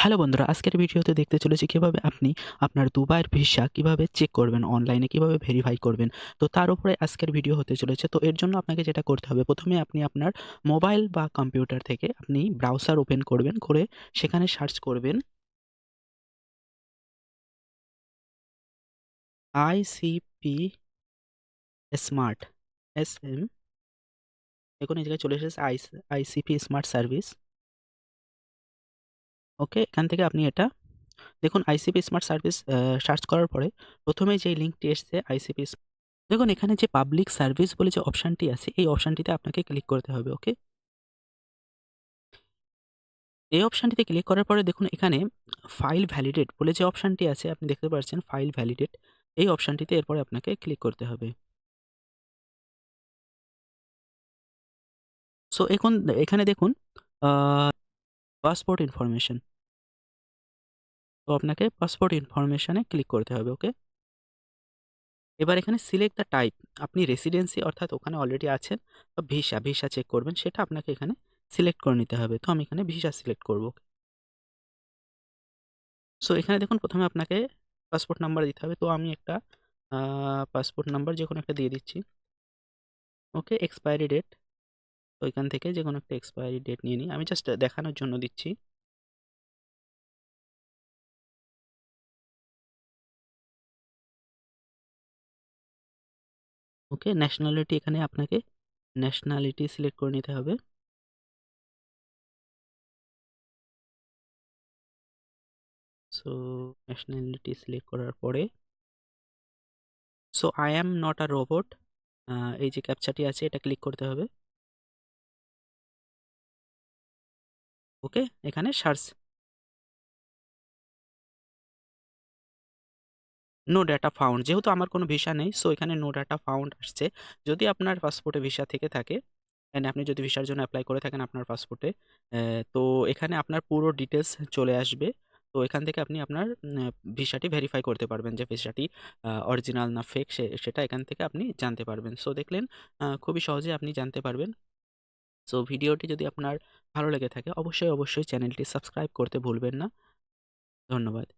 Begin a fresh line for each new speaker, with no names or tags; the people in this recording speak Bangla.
হ্যালো বন্ধুরা, আজকের ভিডিওতে দেখতে চলেছি কীভাবে আপনি আপনার দুবাইয়ের ভিসা কীভাবে চেক করবেন অনলাইনে কীভাবে ভেরিফাই করবেন। তো তার উপরে আজকের ভিডিও হতে চলেছে। তো এর জন্য আপনাকে যেটা করতে হবে, প্রথমে আপনি আপনার মোবাইল বা কম্পিউটার থেকে আপনি ব্রাউজার ওপেন করবেন, করে সেখানে সার্চ করবেন আইসিপি স্মার্ট এস এম দেখুন এই জায়গায় চলে এসেছে I ICP smart service okay? এখান থেকে আপনি এটা দেখুন আইসিপি স্মার্ট সার্ভিস সার্চ করার পরে প্রথমে যেই লিঙ্কটি এসছে আইসিপি দেখুন এখানে যে পাবলিক সার্ভিস বলে যে অপশানটি আছে, এই অপশানটিতে আপনাকে ক্লিক করতে হবে, ওকে? এই অপশানটিতে ক্লিক করার পরে দেখুন এখানে ফাইল ভ্যালিডেট বলে যে অপশানটি আছে, আপনি দেখতে পাচ্ছেন ফাইল ভ্যালিডেট এই অপশানটিতে এরপরে আপনাকে ক্লিক করতে হবে। সো এখন এখানে দেখুন পাসপোর্ট ইনফরমেশন তো আপনাকে পাসপোর্ট ইনফরমেশানে ক্লিক করতে হবে ওকে এবার এখানে সিলেক্ট দ্য টাইপ আপনি রেসিডেন্সি অর্থাৎ ওখানে অলরেডি আছেন বা ভিসা ভিসা চেক করবেন, সেটা আপনাকে এখানে সিলেক্ট করে নিতে হবে, তো আমি এখানে ভিসা সিলেক্ট করব সো এখানে দেখুন প্রথমে আপনাকে পাসপোর্ট নাম্বার দিতে হবে, তো আমি একটা পাসপোর্ট নাম্বার যে কোনো একটা দিয়ে দিচ্ছি ওকে এক্সপায়ারি ডেট তো এখান থেকে যে কোনো একটা এক্সপায়ারি ডেট নিয়ে নিই, আমি জাস্ট দেখানোর জন্য দিচ্ছি। ওকে? ন্যাশনালিটি এখানে আপনাকে ন্যাশনালিটি সিলেক্ট করে নিতে হবে। সো ন্যাশনালিটি সিলেক্ট করার পরে so I am not a robot এই যে ক্যাপচাটি আছে, এটা ক্লিক করতে হবে। ওকে? এখানে সার্চ নো ডাটা ফাউন্ড যেহেতু আমার কোনো ভিসা নেই সো এখানে নো ডাটা ফাউন্ড আসছে। যদি আপনার পাসপোর্টে ভিসা থেকে থাকে অ্যান্ড আপনি যদি ভিসার জন্য অ্যাপ্লাই করে থাকেন আপনার পাসপোর্টে তো এখানে আপনার পুরো ডিটেলস চলে আসবে। তো এখান থেকে আপনি আপনার ভিসাটি ভেরিফাই করতে পারবেন যে ভিসাটি অরিজিনাল না ফেক সেটা এখান থেকে আপনি জানতে পারবেন। সো দেখলেন খুবই সহজে আপনি জানতে পারবেন। সো ভিডিওটি যদি আপনার ভালো লেগে থাকে, অবশ্যই অবশ্যই চ্যানেলটি সাবস্ক্রাইব করতে ভুলবেন না। ধন্যবাদ।